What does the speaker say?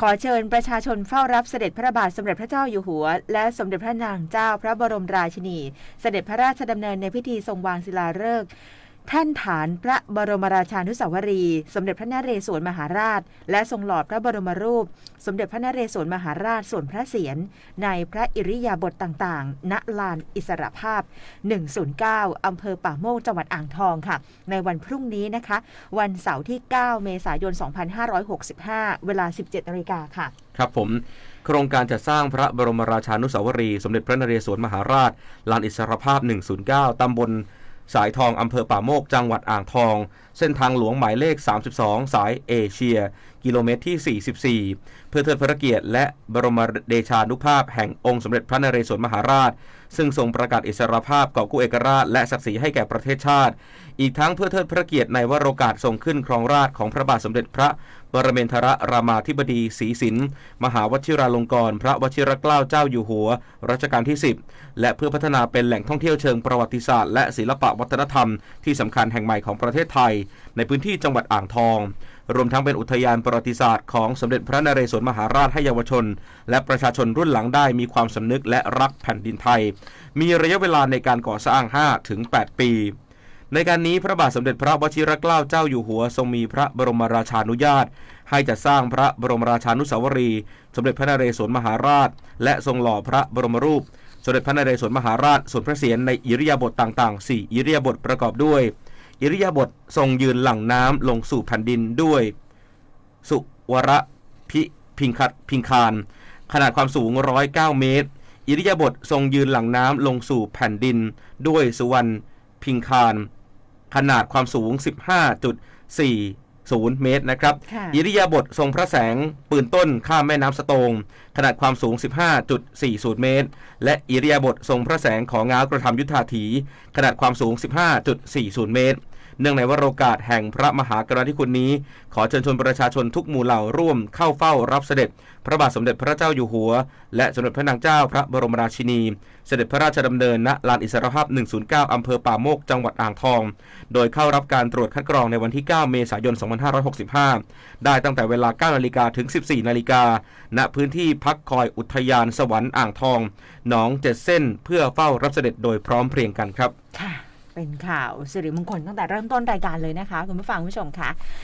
ขอเชิญประชาชนเฝ้ารับเสด็จพระบาทสมเด็จพระเจ้าอยู่หัว และสมเด็จพระนางเจ้าพระบรมราชินี เสด็จพระราชดำเนินในพิธีทรงวางศิลาฤกษ์ แท่นฐานพระบรมราชานุสาวรีย์สมเด็จพระนเรศวรมหาราช และทรงหลอดพระบรมรูป สมเด็จพระนเรศวรมหาราชส่วนพระเศียรในพระอิริยาบถต่างๆ ณ ลานอิสระภาพ 109 อำเภอป่าโมกจังหวัดอ่างทองค่ะ ในวันพรุ่งนี้นะคะ วันเสาร์ที่ 9 เมษายน 2565 เวลา 17นาฬิกาค่ะ ครับผมโครงการจัดสร้างพระบรมราชานุสาวรีย์สมเด็จพระนเรศวรมหาราช ลานอิสรภาพ 109 ตำบล สายทองอำเภอป่าโมก จังหวัดอ่างทอง เส้นทางหลวงหมายเลข 32 สายเอเชีย กิโลเมตรที่ 44 เพื่อเทิดพระเกียรติและบรมเดชานุภาพแห่งองค์สมเด็จพระนเรศวรมหาราช ซึ่งทรงประกาศอิสรภาพกอบกู้เอกราชและศักดิ์ศรีให้แก่ประเทศชาติ อีกทั้งเพื่อเทิดพระเกียรติในวโรกาสทรงขึ้นครองราชของพระบาทสมเด็จพระ บรมเทรรามาธิบดีศรีสินมหาวชิราลงกรณ์พระวชิรเกล้าเจ้าอยู่หัวรัชกาลที่ 10 และเพื่อพัฒนาเป็นแหล่งท่องเที่ยวเชิงประวัติศาสตร์และศิลปะวัฒนธรรมที่สำคัญแห่งใหม่ของประเทศไทย ในพื้นที่จังหวัดอ่างทอง รวมทั้งเป็นอุทยานประวัติศาสตร์ของสมเด็จพระนเรศวรมหาราชให้เยาวชน และประชาชนรุ่นหลังได้มีความสำนึกและรักแผ่นดินไทย มีระยะเวลาในการก่อสร้าง5ถึง8ปี ในการนี้พระบาทสมเด็จพระวชิรเกล้าเจ้าอยู่หัวทรงมีพระบรมราชานุญาต ให้จัดสร้างพระบรมราชานุสาวรีย์สมเด็จพระนเรศวรมหาราช และทรงหล่อพระบรมรูป สมเด็จพระนเรศวรมหาราชส่วนพระเศียรในอิริยาบถต่างๆ 4 อิริยาบถประกอบด้วย อิริยาบถทรงยืนหลังน้ำลงสู่แผ่นดินด้วย สุวรพิพิงคัดพิงคารขนาดความสูง 109 เมตร อิริยาบถทรงยืนหลังน้ำลงสู่แผ่นดิน ด้วยสุวรรณพิงคาร ขนาดความสูง 15.40 เมตรนะครับค่ะอิริยาบถทรงพระแสงปืนต้นข้ามแม่น้ำสะโตง ขนาดความสูง 15.40 เมตร และอิริยาบถทรงพระแสงของง้าวกระทำยุทธาถี ขนาดความสูง 15.40 เมตร เนื่องในวโรกาสแห่งพระมหากรุณาธิคุณนี้ ขอเชิญชวนประชาชนทุกหมู่เหล่าร่วมเข้าเฝ้ารับเสด็จ พระบาทสมเด็จพระเจ้าอยู่หัว และสมเด็จพระนางเจ้าพระบรมราชินี เสด็จพระราชดำเนินณลานอิสรภาพ 109 อำเภอป่าโมก จังหวัดอ่างทอง โดยเข้ารับการตรวจคัดกรองในวันที่ 9 เมษายน 2565 ได้ตั้งแต่เวลา 9 นาฬิกาถึง 14 นาฬิกา ณ พื้นที่พักคอยอุทยานสวรรค์อ่างทอง หนองเจ็ดเส้น เพื่อเฝ้ารับเสด็จโดยพร้อมเพรียงกันครับค่ะ เป็นข่าวสิริมงคลตั้งแต่เริ่มต้นรายการเลยนะคะ คุณผู้ฟังผู้ชมค่ะ